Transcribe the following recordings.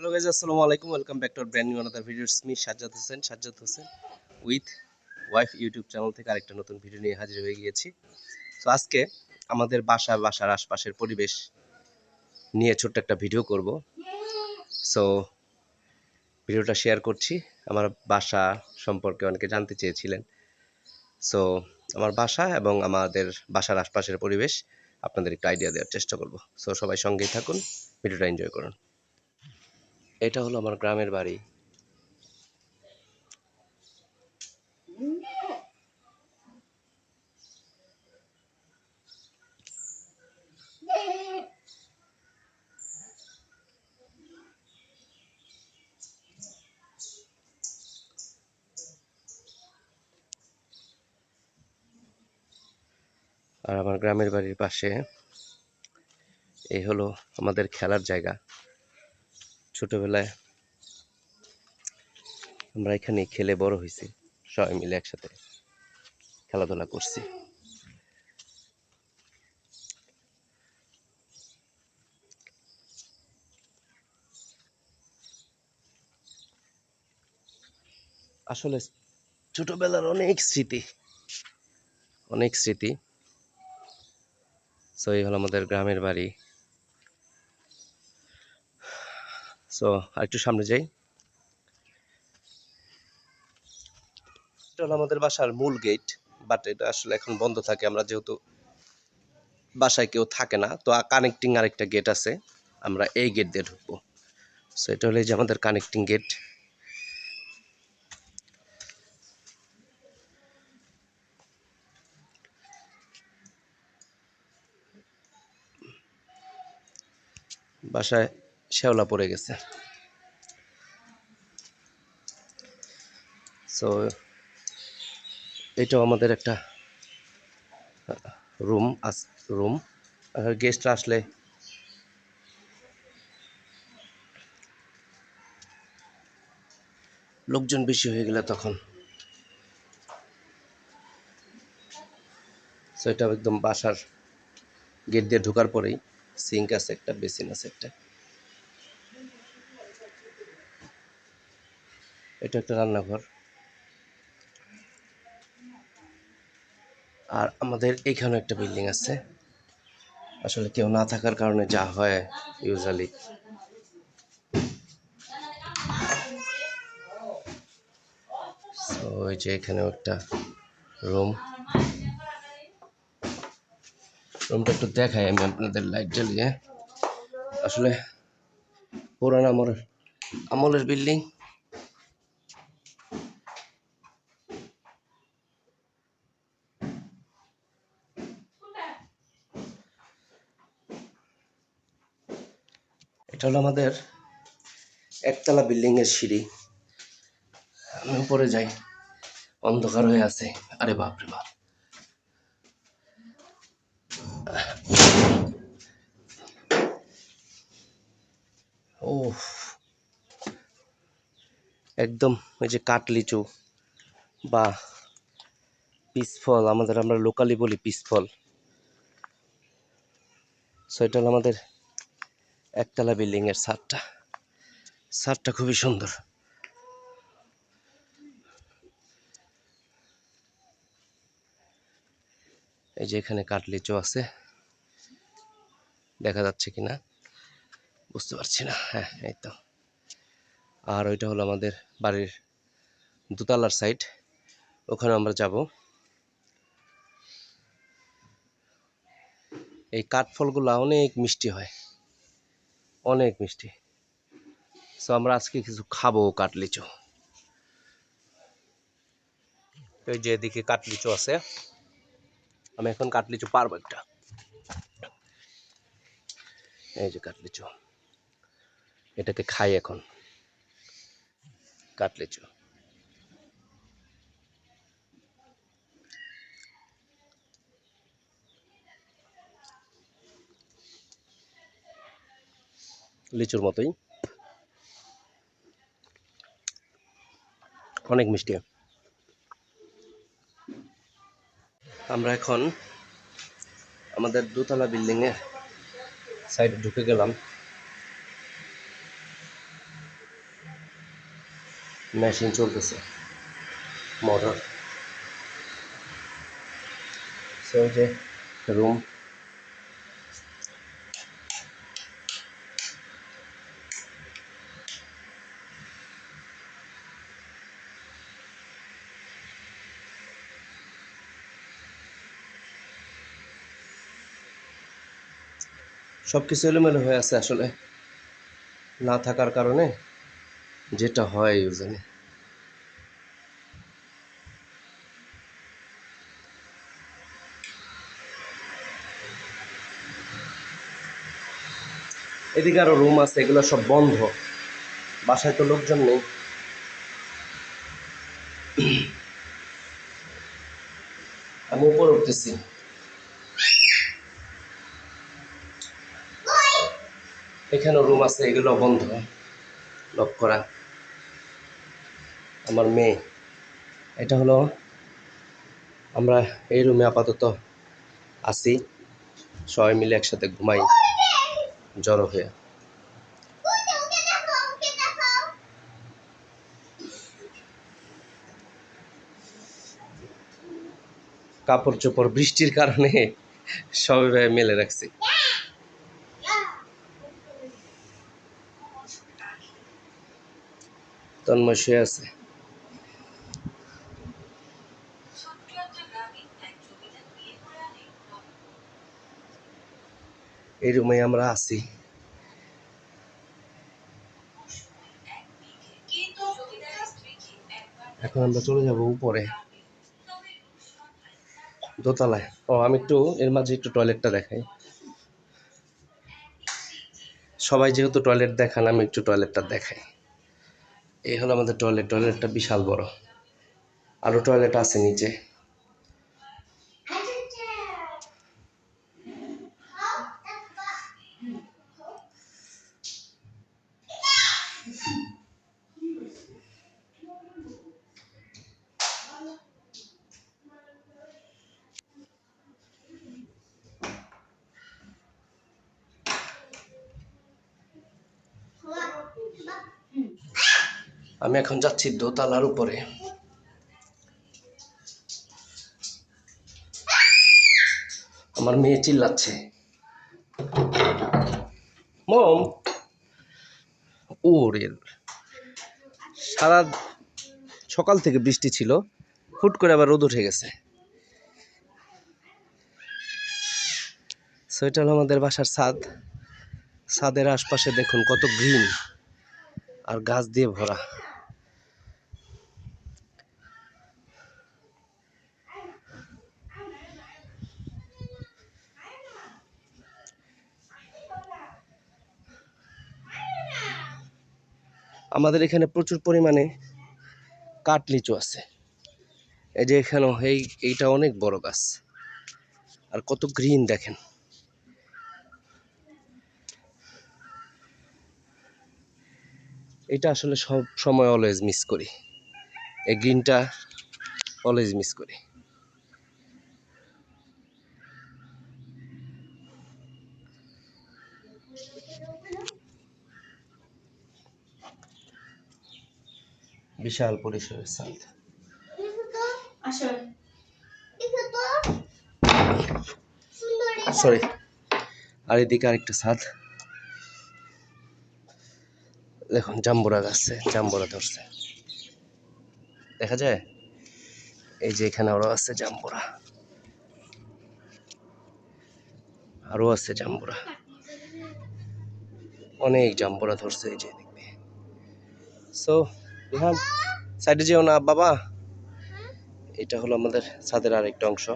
Hello guys আসসালামু আলাইকুম welcome back to brand new another videos me Sajjad Hossain Sajjad Hossain with wife YouTube channel থেকে আরেকটা নতুন video নিয়ে হাজির হয়ে গিয়েছি। তো আজকে আমাদের বাসা বাসার আশপাশের পরিবেশ নিয়ে ছোট্ট একটা ভিডিও করব। সো ভিডিওটা শেয়ার করছি। আমার বাসা সম্পর্কে অনেকে জানতে চেয়েছিলেন। সো আমার বাসা এবং আমাদের বাসার আশপাশের পরিবেশ আপনাদের একটু আইডিয়া দেওয়ার চেষ্টা করব। সো সবাই সঙ্গেই থাকুন ভিডিওটা এনজয় করুন। এটা হলো আমার গ্রামের বাড়ি। আর আমার গ্রামের বাড়ির পাশে এই হলো আমাদের খেলার জায়গা। ছোটবেলায় আমরা এখানে খেলে বড় হয়েছি, সবাই মিলে একসাথে খেলাধুলা করছি। আসলে ছোটবেলার অনেক স্মৃতি অনেক স্মৃতি। সো এই হলো আমাদের গ্রামের বাড়ি। সো আরেকটু সামনে যাই। এটা হলো আমাদের বাসার মূল গেট বাট এটা আসলে এখন বন্ধ থাকে। আমরা যেহেতু বাসায় কেউ থাকে না, তো কানেক্টিং আরেকটা গেট আছে। আমরা এই গেট দিয়ে ঢুকবো। সো এটা হলো যে আমাদের কানেক্টিং গেট বাসায় শ্যাওলা পড়ে গেছে। সো এটাও আমাদের একটা রুম আস রুম গেস্টরা আসলে লোকজন বেশি হয়ে গেলে তখন সো এটা একদম বাসার গেট দিয়ে ঢোকার পরেই সিঙ্ক আছে একটা বেসিন আছে একটা। এটা একটা রান্নাঘর। আর আমাদের এইখানে একটা বিল্ডিং আছে। আসলে কেউ না থাকার কারণে যা হয় ইউজুয়ালি ওই যে এখানেও একটা রুম রুমটা একটু দেখাই আমি আপনাদের লাইট জ্বালিয়ে। আসলে পুরান আমার আমলের বিল্ডিং এটা হলো আমাদের একতলা বিল্ডিং এর সিঁড়ি। আমি উপরে যাই, অন্ধকার হয়ে আছে। আরে বাপরে বাপ। ও একদম ওই যে কাঠ লিচু বা পিসফল আমাদের আমরা লোকালি বলি পিসফল সো এটা হলো আমাদের একতলা বিল্ডিং এর ছাদটা। ছাদটা খুবই সুন্দর। এই যে এখানে কাঠ লিচু আছে। দেখা যাচ্ছে কিনা? বুঝতে পারছি না। হ্যাঁ এই তো। আর ওইটা হলো আমাদের বাড়ির দোতলার সাইড। ওখানে আমরা যাব। এই কাঠফলগুলো অনেক মিষ্টি হয়। অনেক মিষ্টি। সো আমরা আজকে কিছু খাব কাটলিচু। এই যে এদিকে কাটলিচু আছে। আমি এখন কাটলিচু পারব একটা। এই যে কাটলিচু। এটাকে খাই এখন। কাটলিচু। লিচুর মতোই। অনেক মিষ্টি। আমরা এখন আমাদের দোতলা বিল্ডিংয়ে সাইডে ঢুকে গেলাম। মেশিন চলতেছে মোটর সো যে রুম সব কিছু এলোমেলো হয়ে আছে আসলে। না থাকার কারণে যেটা হয় ইউজনে এদিকে আরও রুম আছে, এগুলো সব বন্ধ। বাসায় তো লোকজন নেই। আমি উপরে উঠতেছি। এখানেও রুম আছে, এগুলো বন্ধ। লক করা। আমার মেয়ে। এটা হলো, আমরা এই রুমে আপাতত আছি। সবাই মিলে একসাথে ঘুমাই, জড়ো হয়ে। কাপড় চোপড় বৃষ্টির কারণে সবাই মেলে রাখছি। তন্ময় শুয়ে আছে। এই রুমে আমরা আছি। এখন আমরা চলে যাব উপরে। দোতলায়। ও, আমি একটু, এর মাঝে একটু টয়লেটটা দেখাই। সবাই যেহেতু টয়লেট দেখান, আমি একটু টয়লেটটা দেখাই। এই হলো আমাদের টয়লেট টয়লেটটা বিশাল বড়। আরও টয়লেট আছে নিচে। আমি এখন যাচ্ছি দোতলার উপরে। আমার মেয়ে চিল্লাচ্ছে। মম। ওরে। সারা সকাল থেকে বৃষ্টি ছিল, হুট করে আবার রোদ উঠে গেছে। সো এটা হলো আমাদের বাসার ছাদ। ছাদের আশপাশে দেখুন কত গ্রিন আর গাছ দিয়ে ভরা। আমাদের এখানে প্রচুর পরিমাণে কাঠ লিচু আছে। এই যে এখানেও এই, এইটা অনেক বড় গাছ। আর কত গ্রিন দেখেন। এটা আসলে সব সময় অলওয়েজ মিস করি। এই গ্রিনটা অলওয়েজ মিস করি। বিশাল পরিসরের সাথ সরি। আর এদিকে আরেকটা ছাদ দেখুন জাম্বুরা গাছে জাম্বুরা ধরছে। দেখা যায়? এই যে এখানে আরও আছে জাম্বুরা। আরও আছে জাম্বুরা। অনেক জাম্বুরা ধরছে এই যে দেখবে সো বিহান সাইডে যেও না বাবা। এটা হলো আমাদের ছাদের আরেকটা অংশ।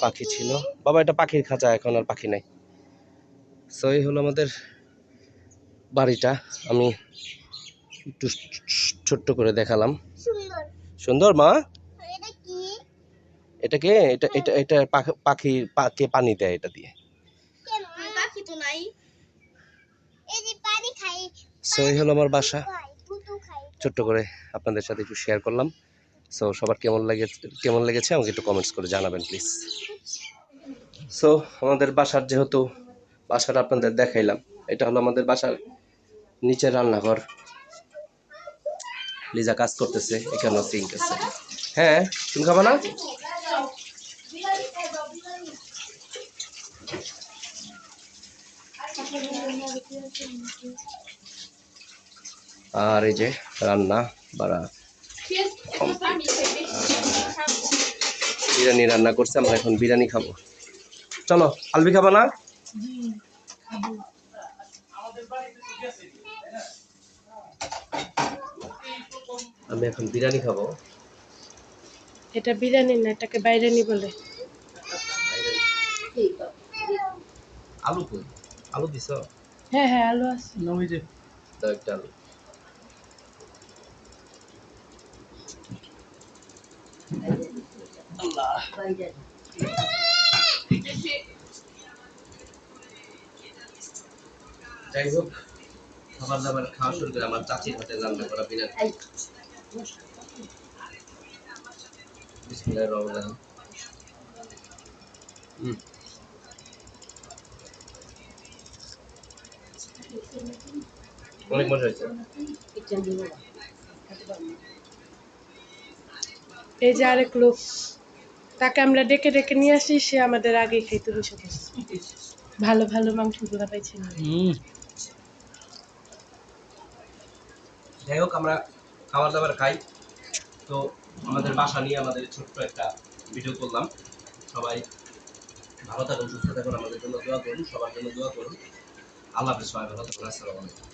পাখি ছিল। বাবা এটা পাখির খাঁচা এখন আর পাখি নাই। সো এই হলো আমাদের বাড়িটা। আমি একটু ছোট্ট করে দেখালাম। সুন্দর। সুন্দর মা? এটা কি? এটাকে এটা এটা এটা পাখি- পাখি পানি দেয় এটা দিয়ে? কেন? পাখি তো নাই। এই যে পানি খাই। সো এই হলো আমার বাসা। ছোট্ট করে আপনাদের সাথে একটু শেয়ার করলাম। সো সবার কেমন লাগে, কেমন লেগেছে আমাকে একটু কমেন্টস করে জানাবেন প্লিজ সো আমাদের বাসার যেহেতু বাসাটা আপনাদের দেখাইলাম, এটা হলো আমাদের বাসার নিচের রান্নাঘর। লিজা কাজ করতেছে, এখানেও সিঙ্ক আছে। হ্যাঁ তুমি খাবা না? আর এই যে রান্না বাড়া। বিরিয়ানি রান্না করছে আমরা এখন বিরিয়ানি খাব। চলো আলবি খাবা না? আমি এখন বিরিয়ানি খাব। এটা বিরিয়ানি না এটাকে বাইরানি বলে। আলু কই? আলু দিছ? হ্যাঁ হ্যাঁ আলু আছে। দাও একটা আলু। যাই হোক খাবার দাবার খাওয়া শুরু করে আমার চাচির হাতে রান্না করা বিরিয়ানি। বিসমিল্লাহির রহমানির রহিম। হুম। অনেক মজা হয়েছে। এই যে আরেক লোক। তাকে আমরা ডেকে ডেকে নিয়ে আসি, সে আমাদের আগে খাইতে বসে ভালো ভালো মাংসগুলো পাইছি। যাই হোক, আমরা খাবার দাবার খাই। তো আমাদের বাসা নিয়ে আমাদের ছোট্ট একটা ভিডিও করলাম। সবাই ভালো থাকুন, সুস্থ থাকুন, আমাদের জন্য দোয়া করুন, সবার জন্য দোয়া করুন। আল্লাহ হাফেজ, সবাই ভালো থাকুন, আসসালামু আলাইকুম।